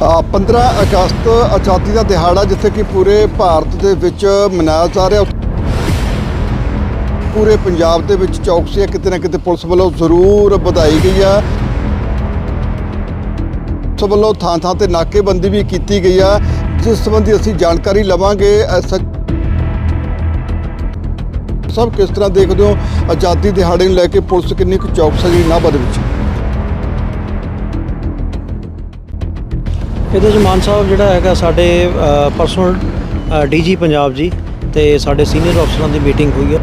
ਅ, 15 ਅਗਸਤ ਆਜ਼ਾਦੀ ਦਾ ਦਿਹਾੜਾ ਜਿੱਥੇ ਕਿ ਪੂਰੇ ਭਾਰਤ ਦੇ ਵਿੱਚ ਮਨਾਇਆ ਜਾ ਰਿਹਾ। ਪੂਰੇ ਪੰਜਾਬ ਦੇ ਵਿੱਚ ਚੌਕਸੀਆਂ ਕਿਤੇ ਨਾ ਕਿਤੇ ਪੁਲਿਸ ਵੱਲੋਂ ਜ਼ਰੂਰ ਵਧਾਈ ਗਈ ਆ। ਪੁਲਿਸ ਵੱਲੋਂ ਥਾਂ ਥਾਂ ਤੇ ਨਾਕੇਬੰਦੀ ਵੀ ਕੀਤੀ ਗਈ ਆ। ਜਿਸ ਸੰਬੰਧੀ ਅਸੀਂ ਜਾਣਕਾਰੀ ਲਵਾਂਗੇ ਸਭ ਕਿਸ ਤਰ੍ਹਾਂ ਦੇਖਦੇ ਹੋ ਆਜ਼ਾਦੀ ਦਿਹਾੜੇ ਨੂੰ ਲੈ ਕੇ ਪੁਲਿਸ ਕਿੰਨੀ ਕੁ ਚੌਕਸ ਹੈ ਜੀ ਨਾਭਾ ਦੇ ਵਿੱਚ? ਇਹਦੇ 'ਚ ਮਾਨ ਸਾਹਿਬ ਜਿਹੜਾ ਹੈਗਾ ਸਾਡੇ ਪਰਸਨਲ ਡੀਜੀ ਪੰਜਾਬ ਜੀ ਤੇ ਸਾਡੇ ਸੀਨੀਅਰ ਅਫਸਰਾਂ ਦੀ ਮੀਟਿੰਗ ਹੋਈ ਹੈ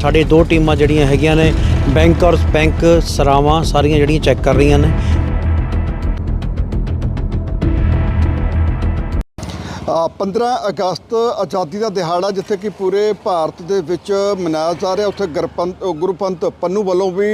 ਸਾਡੇ ਦੋ ਟੀਮਾਂ ਜਿਹੜੀਆਂ ਹੈਗੀਆਂ ਨੇ ਬੈਂਕ ਬੈਂਕ ਸਰਾਵਾਂ ਸਾਰੀਆਂ ਜਿਹੜੀਆਂ ਚੈੱਕ ਕਰ ਰਹੀਆਂ ਨੇ। 15 ਅਗਸਤ ਆਜ਼ਾਦੀ ਦਾ ਦਿਹਾੜਾ, ਜਿੱਥੇ ਕਿ ਪੂਰੇ ਭਾਰਤ ਦੇ ਵਿੱਚ ਮਨਾਇਆ ਜਾ ਰਿਹਾ। ਉੱਥੇ ਗੁਰਪੰਤ ਗੁਰਪੰਤ ਪੰਨੂ ਵੱਲੋਂ ਵੀ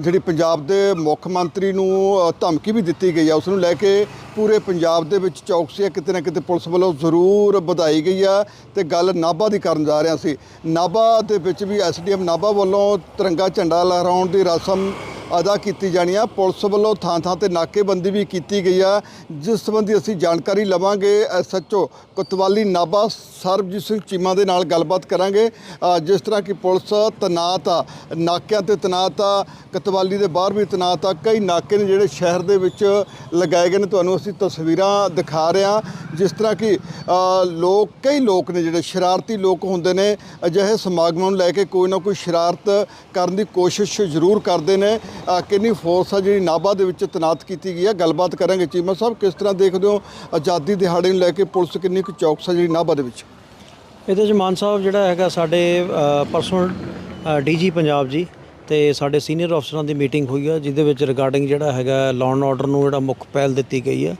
ਜਿਹੜੀ ਪੰਜਾਬ ਦੇ ਮੁੱਖ ਮੰਤਰੀ ਨੂੰ ਧਮਕੀ ਵੀ ਦਿੱਤੀ ਗਈ ਆ। ਉਸ ਨੂੰ ਲੈ ਕੇ ਪੂਰੇ ਪੰਜਾਬ ਦੇ ਵਿੱਚ ਚੌਕਸੀਆਂ ਕਿਤੇ ਨਾ ਕਿਤੇ ਪੁਲਿਸ ਵੱਲੋਂ ਜ਼ਰੂਰ ਵਧਾਈ ਗਈ ਆ ਤੇ ਗੱਲ ਨਾਭਾ ਦੀ ਕਰਨ ਜਾ ਰਿਹਾ ਸੀ। ਨਾਭਾ ਦੇ ਵਿੱਚ ਵੀ ਐਸਡੀਐਮ ਨਾਭਾ ਵੱਲੋਂ ਤਿਰੰਗਾ ਝੰਡਾ ਲਹਿਰਾਉਣ ਦੀ ਰਸਮ ਅਦਾ ਕੀਤੀ ਜਾਣੀ ਆ। ਪੁਲਿਸ ਵੱਲੋਂ ਥਾਂ ਥਾਂ ਤੇ ਨਾਕੇਬੰਦੀ ਵੀ ਕੀਤੀ ਗਈ ਆ। ਜਿਸ ਸੰਬੰਧੀ ਅਸੀਂ ਜਾਣਕਾਰੀ ਲਵਾਂਗੇ। ਐਸਐਚਓ ਕੋਤਵਾਲੀ ਨਾਭਾ ਸਰਬਜੀਤ ਸਿੰਘ ਚੀਮਾ ਦੇ ਨਾਲ ਗੱਲਬਾਤ ਕਰਾਂਗੇ। ਜਿਸ ਤਰ੍ਹਾਂ ਕਿ ਪੁਲਿਸ ਤਨਾਤ ਆ, ਨਾਕਿਆਂ ਤੇ ਤਨਾਤ ਆ, ਕੋਤਵਾਲੀ ਦੇ ਬਾਹਰ ਵੀ ਤਨਾਤ ਆ। ਕਈ ਨਾਕੇ ਨੇ ਜਿਹੜੇ ਸ਼ਹਿਰ ਦੇ ਵਿੱਚ ਲਗਾਏ ਗਏ ਨੇ। ਤੁਹਾਨੂੰ ਅਸੀਂ ਤਸਵੀਰਾਂ ਦਿਖਾ ਰਹੇ ਹਾਂ ਜਿਸ ਤਰ੍ਹਾਂ ਕਿ ਲੋਕ, ਕਈ ਲੋਕ ਨੇ ਜਿਹੜੇ ਸ਼ਰਾਰਤੀ ਲੋਕ ਹੁੰਦੇ ਨੇ। ਅਜਿਹੇ ਸਮਾਗਮਾਂ ਨੂੰ ਲੈ ਕੇ ਕੋਈ ਨਾ ਕੋਈ ਸ਼ਰਾਰਤ ਕਰਨ ਦੀ ਕੋਸ਼ਿਸ਼ ਜ਼ਰੂਰ ਕਰਦੇ ਨੇ। ਕਿੰਨੀ ਫੋਰਸ ਆ ਜਿਹੜੀ ਨਾਭਾ ਦੇ ਵਿੱਚ ਤੈਨਾਤ ਕੀਤੀ ਗਈ ਹੈ ਗੱਲਬਾਤ ਕਰਾਂਗੇ ਚੀਮਾ ਸਾਹਿਬ, ਕਿਸ ਤਰ੍ਹਾਂ ਦੇਖਦੇ ਹੋ ਆਜ਼ਾਦੀ ਦਿਹਾੜੇ ਨੂੰ ਲੈ ਕੇ ਪੁਲਿਸ ਕਿੰਨੀ ਕੁ ਚੌਕਸ ਆ ਜਿਹੜੀ ਨਾਭਾ ਦੇ ਵਿੱਚ? ਇਹਦੇ 'ਚ ਮਾਨ ਸਾਹਿਬ ਜਿਹੜਾ ਹੈਗਾ ਸਾਡੇ ਪਰਸਨਲ ਡੀਜੀ ਪੰਜਾਬ ਜੀ ਤੇ ਸਾਡੇ ਸੀਨੀਅਰ ਅਫਸਰਾਂ ਦੀ ਮੀਟਿੰਗ ਹੋਈ ਆ, ਜਿਹਦੇ ਵਿੱਚ ਰਿਗਾਰਡਿੰਗ ਜਿਹੜਾ ਹੈਗਾ ਲਾਅ ਐਂਡ ਆਰਡਰ ਨੂੰ ਜਿਹੜਾ ਮੁੱਖ ਪਹਿਲ ਦਿੱਤੀ ਗਈ ਹੈ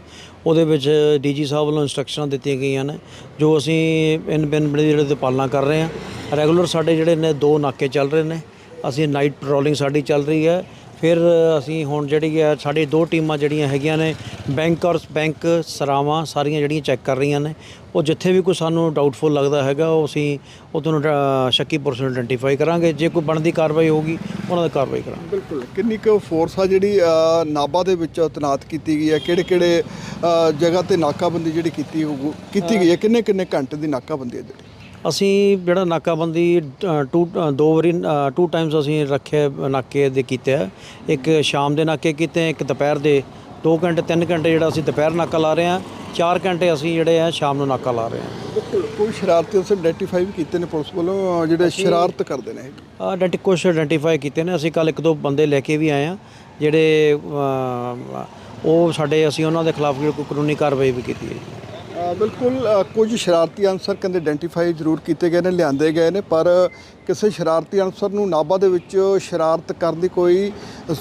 ਉਹਦੇ ਵਿੱਚ ਡੀਜੀ ਸਾਹਿਬ ਵੱਲੋਂ ਇਨਸਟਰਕਸ਼ਨਾਂ ਦਿੱਤੀਆਂ ਗਈਆਂ ਨੇ, ਜੋ ਅਸੀਂ ਇਨ ਬਿਨ ਬੜੇ ਜਿਹੜੇ ਦੀ ਪਾਲਣਾ ਕਰ ਰਹੇ ਹਾਂ ਰੈਗੂਲਰ ਸਾਡੇ ਜਿਹੜੇ ਨੇ ਦੋ ਨਾਕੇ ਚੱਲ ਰਹੇ ਨੇ, ਅਸੀਂ ਨਾਈਟ ਪੈਟਰੋਲਿੰਗ ਸਾਡੀ ਚੱਲ ਰਹੀ ਹੈ ਫਿਰ ਅਸੀਂ ਹੁਣ ਜਿਹੜੀ ਹੈ ਸਾਡੀ ਦੋ ਟੀਮਾਂ ਜਿਹੜੀਆਂ ਹੈਗੀਆਂ ਨੇ ਬੈਂਕ ਔਰ ਬੈਂਕ ਸਰਾਵਾਂ ਸਾਰੀਆਂ ਜਿਹੜੀਆਂ ਚੈੱਕ ਕਰ ਰਹੀਆਂ ਨੇ। ਉਹ ਜਿੱਥੇ ਵੀ ਕੋਈ ਸਾਨੂੰ ਡਾਊਟਫੁਲ ਲੱਗਦਾ ਹੈਗਾ ਉਹ ਅਸੀਂ ਉਹਨੂੰ ਅ, ਸ਼ੱਕੀ ਪਰਸਨ ਆਇਡੈਂਟੀਫਾਈ ਕਰਾਂਗੇ। ਜੇ ਕੋਈ ਬਣਦੀ ਕਾਰਵਾਈ ਹੋਊਗੀ ਉਹਨਾਂ ਦੀ ਕਾਰਵਾਈ ਕਰਾਂਗੇ। ਬਿਲਕੁਲ। ਕਿੰਨੀ ਕੁ ਫੋਰਸ ਆ ਜਿਹੜੀ ਨਾਭਾ ਦੇ ਵਿੱਚ ਤੈਨਾਤ ਕੀਤੀ ਗਈ ਹੈ? ਕਿਹੜੇ ਕਿਹੜੇ ਜਗ੍ਹਾ ਤੇ ਨਾਕਾਬੰਦੀ ਜਿਹੜੀ ਕੀਤੀ ਕੀਤੀ ਗਈ ਹੈ? ਕਿੰਨੇ ਕਿੰਨੇ ਘੰਟੇ ਦੀ ਨਾਕਾਬੰਦੀ ਹੈ ਜਿਹੜੀ? ਅਸੀਂ ਜਿਹੜਾ ਨਾਕਾਬੰਦੀ ਟੂ ਦੋ ਵਾਰੀ ਟੂ ਟਾਈਮਸ ਅਸੀਂ ਰੱਖੇ ਨਾਕੇ ਦੇ ਕੀਤੇ ਆ। ਇੱਕ ਸ਼ਾਮ ਦੇ ਨਾਕੇ ਕੀਤੇ ਇੱਕ ਦੁਪਹਿਰ ਦੇ। 2 ਘੰਟੇ 3 ਘੰਟੇ ਜਿਹੜਾ ਅਸੀਂ ਦੁਪਹਿਰ ਨਾਕਾ ਲਾ ਰਹੇ ਆ 4 ਘੰਟੇ ਅਸੀਂ ਜਿਹੜੇ ਆ ਸ਼ਾਮ ਨੂੰ ਨਾਕਾ ਲਾ ਰਹੇ ਆ ਕੋਈ ਸ਼ਰਾਰਤੀ ਉਸ ਆਇਡੈਂਟੀਫਾਈ ਵੀ ਕੀਤੇ ਨੇ ਪੁਲਿਸ ਵੱਲੋਂ ਜਿਹੜੇ ਸ਼ਰਾਰਤ ਕਰਦੇ ਨੇ ਆਇਡੈਂਟੀ ਕੁਛ ਆਇਡੈਂਟੀਫਾਈ ਕੀਤੇ ਨੇ। ਅਸੀਂ ਕੱਲ ਇੱਕ ਦੋ ਬੰਦੇ ਲੈ ਕੇ ਵੀ ਆਏ ਆ ਜਿਹੜੇ ਉਹ ਸਾਡੇ ਅਸੀਂ ਉਹਨਾਂ ਦੇ ਖਿਲਾਫ ਕੋਈ ਕਾਨੂੰਨੀ ਕਾਰਵਾਈ ਵੀ ਕੀਤੀ ਹੈ ਬਿਲਕੁਲ ਕੁਝ ਸ਼ਰਾਰਤੀ ਅਨਸਰ ਕਹਿੰਦੇ ਆਇਡੈਂਟੀਫਾਈ ਜ਼ਰੂਰ ਕੀਤੇ ਗਏ ਨੇ, ਲਿਆਂਦੇ ਗਏ ਨੇ, ਪਰ ਕਿਸੇ ਸ਼ਰਾਰਤੀ ਅਨਸਰ ਨੂੰ ਨਾਭਾ ਦੇ ਵਿੱਚ ਸ਼ਰਾਰਤ ਕਰਨ ਦੀ ਕੋਈ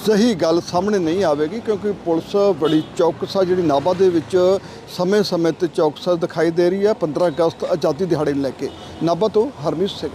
ਸਹੀ ਗੱਲ ਸਾਹਮਣੇ ਨਹੀਂ ਆਵੇਗੀ, ਕਿਉਂਕਿ ਪੁਲਿਸ ਬੜੀ ਚੌਕਸਾ ਜਿਹੜੀ ਨਾਭਾ ਦੇ ਵਿੱਚ ਸਮੇਂ-ਸਮੇਂ ਤੇ ਚੌਕਸਾ ਦਿਖਾਈ ਦੇ ਰਹੀ ਹੈ। 15 ਅਗਸਤ ਆਜ਼ਾਦੀ ਦਿਹਾੜੇ ਨੂੰ ਲੈ ਕੇ, ਨਾਭਾ ਤੋਂ ਹਰਮੀਤ ਸਿੰਘ